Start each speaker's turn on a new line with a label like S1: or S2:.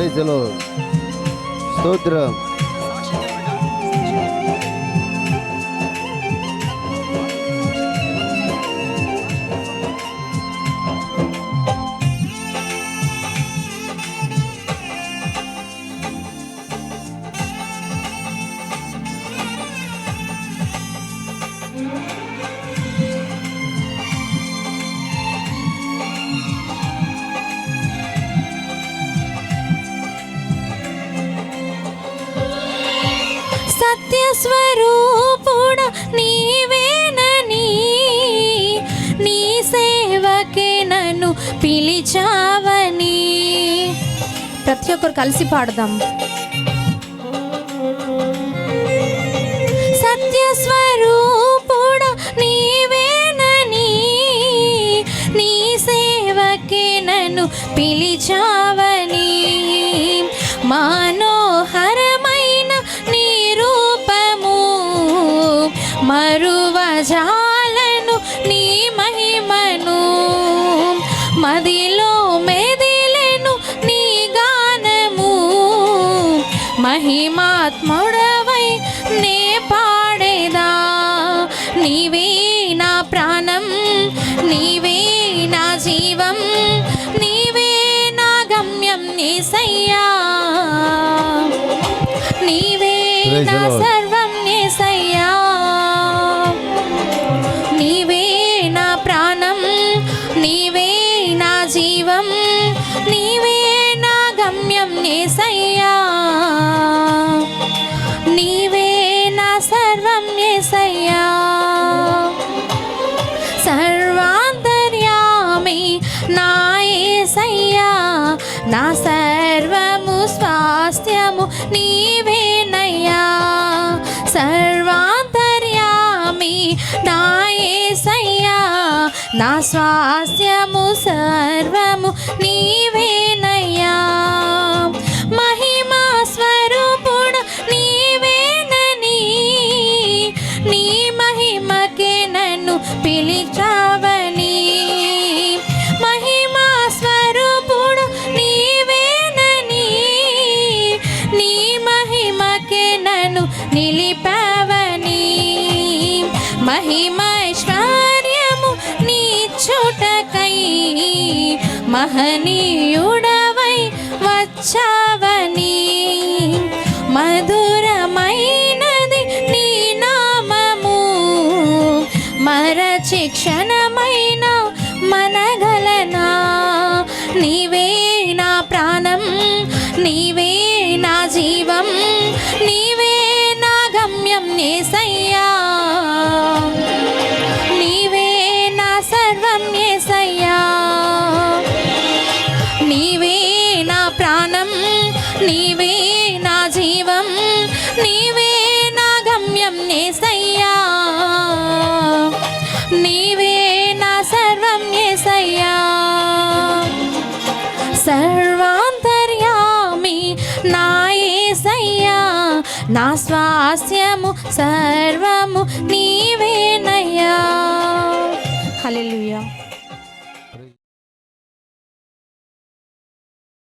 S1: ప్రైజ్లో స్తోత్రం.
S2: సత్యస్వరూపుడ నీవేనని. నీ సేవకే నన్ను పిలిచావని. ప్రతి ఒక్కరు కలిసి పాడదాం. సత్యస్వరూపుడ నీవేనని. నీ సేవకే నన్ను పిలిచావని. మాను మదిలో మెదిలెను నీ గానము. మహిమాత్ముడవై నే పాడేదా? నీవే నా ప్రాణం నీవే నా జీవం నీవే నా గమ్యం నేసయ్యా నీవే నా. సర్వం నేసయ్యా నీవే నా ప్రాణం నీవే గమ్యం నీవే నా సర్వం నేసయ్యా సర్వాంతర్యామి నా యేసయ్యా నా సర్వము స్వాస్థ్యము నీవేనయ్యా. సర్వాంతర్యామి నా యేసయ్యా నా స్వాస్థ్యము సర్వము నీవేనయ్యా. నిలిపావని మహిమైశ్వర్యము నీ చుటకై మహనీయుడవై వచ్చావని మధురమైనది నీ నామము. మరచి క్షణమైన మనగలనా నీవే నా జీవం నీవే నా గమ్యం నేసయ్యా నీవే నా సర్వం నేసయ్యా సర్వాంతర్యామి నా యేసయ్యా నా స్వాస్యము సర్వము నీవేనయ్యా. హలో